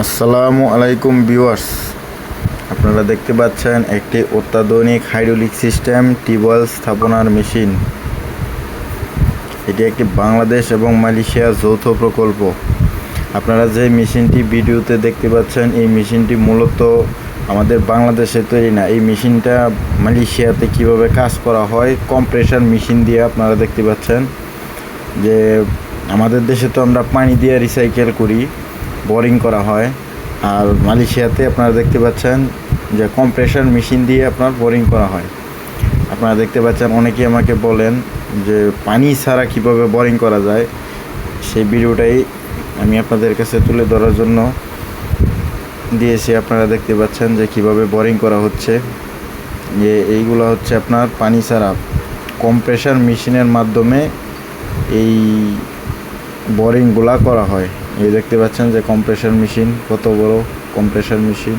আসসালামু আলাইকুম ভিউয়ার্স। আপনারা দেখতে পাচ্ছেন একটি অত্যাধুনিক হাইড্রোলিক সিস্টেম, টিউবওয়েল স্থাপনার মেশিন। এটি একটি বাংলাদেশ এবং মালয়েশিয়া যৌথ প্রকল্প। আপনারা যে মেশিনটি ভিডিওতে দেখতে পাচ্ছেন, এই মেশিনটি মূলত আমাদের বাংলাদেশে তৈরি না। এই মেশিনটা মালয়েশিয়াতে কীভাবে কাজ করা হয়, কম্প্রেশন মেশিন দিয়ে আপনারা দেখতে পাচ্ছেন যে আমাদের দেশে তো আমরা পানি দিয়ে রিসাইকেল করি। বোরিং করা হয়। আর মালয়েশিয়াতে আপনারা দেখতে পাচ্ছেন যে কম্প্রেশন মেশিন দিয়ে আপনার বোরিং করা হয়। আপনারা দেখতে পাচ্ছেন অনেকেই আমাকে বলেন যে পানি ছাড়া কীভাবে বোরিং করা যায়? সেই ভিডিওটাই আমি আপনাদের কাছে তুলে ধরার জন্য দিয়েছি। আপনারা দেখতে পাচ্ছেন যে কীভাবে বোরিং করা হচ্ছে। যে এইগুলো হচ্ছে আপনার পানি ছাড়া। কম্প্রেশর মেশিনের মাধ্যমে এই বোরিংগুলা করা হয়। এই দেখতে পাচ্ছেন যে কম্প্রেসার মেশিন কত বড় কম্প্রেসার মেশিন